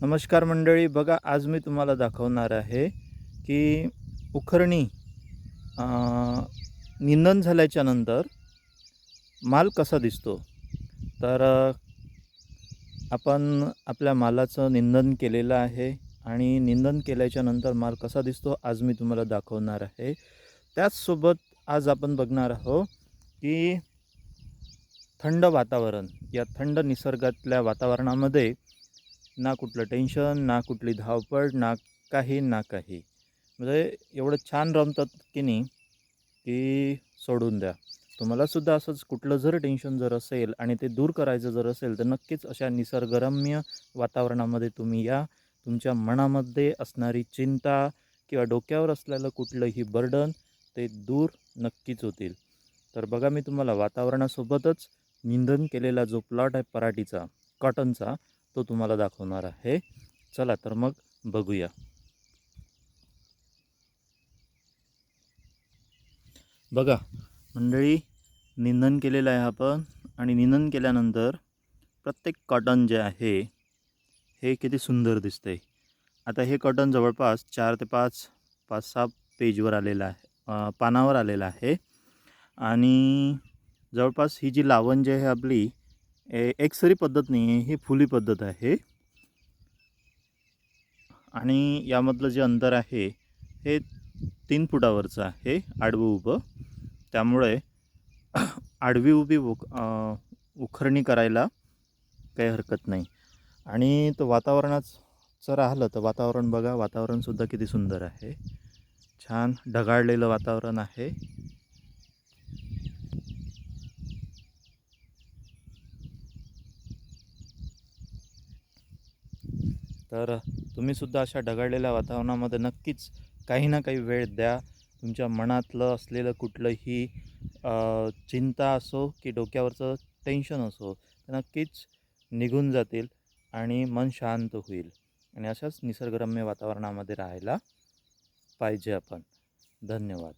नमस्कार मंडळी बघा आज मी तुम्हाला दाखवणार आहे की उखरणी निंदन झाल्याच्यानंतर माल कसा दिसतो. तर आपण आपल्या मालाचं निंदन केलेलं आहे आणि निंदन केल्याच्यानंतर माल कसा दिसतो आज मी तुम्हाला दाखवणार आहे. त्याचसोबत आज आपण बघणार आहोत की थंड वातावरण या थंड निसर्गातल्या वातावरणामध्ये ना कुठलं टेन्शन ना कुठली धावपळ ना काही ना काही. म्हणजे एवढं छान रमतात की नाही की सोडून द्या. तुम्हालासुद्धा असंच कुठलं जर टेन्शन जर असेल आणि ते दूर करायचं जर असेल तर नक्कीच अशा निसर्गरम्य वातावरणामध्ये तुम्ही या. तुमच्या मनामध्ये असणारी चिंता किंवा डोक्यावर असलेलं कुठलंही बर्डन ते दूर नक्कीच होतील. तर बघा मी तुम्हाला वातावरणासोबतच निंदन केलेला जो प्लॉट आहे पराठीचा कॉटनचा तो तुम्हाला दाखवणार आहे. चला तर मग बघूया. बघा मंडळी निंदन केलेलं आहे आपण. आणि निंदन केल्यानंतर प्रत्येक कॉटन जे आहे हे किती सुंदर दिसतंय. आता हे कॉटन जवळपास चार ते पाच पाच सहा पेजवर आलेलं आहे पानावर आलेलं आहे. आणि जवळपास ही जी लावण जी आहे आपली एकसरी पद्धत नाही आहे ही फुली पद्धत आहे. आणि यामधलं जे अंतर आहे हे तीन फुटावरचं आहे आडवं उभं. त्यामुळे आडवी उभी उक उखरणी करायला काही हरकत नाही. आणि तो वातावरणाचं राहिलं तर वातावरण बघा वातावरणसुद्धा किती सुंदर आहे. छान ढगाळलेलं वातावरण आहे. तर तुम्हीसुद्धा अशा ढगाळलेल्या वातावरणामध्ये नक्कीच काही ना काही वेळ द्या. तुमच्या मनातलं असलेलं कुठलंही चिंता असो की डोक्यावरचं टेन्शन असो तर नक्कीच निघून जातील आणि मन शांत होईल. आणि अशाच निसर्गरम्य वातावरणामध्ये राहायला पाहिजे आपण. धन्यवाद.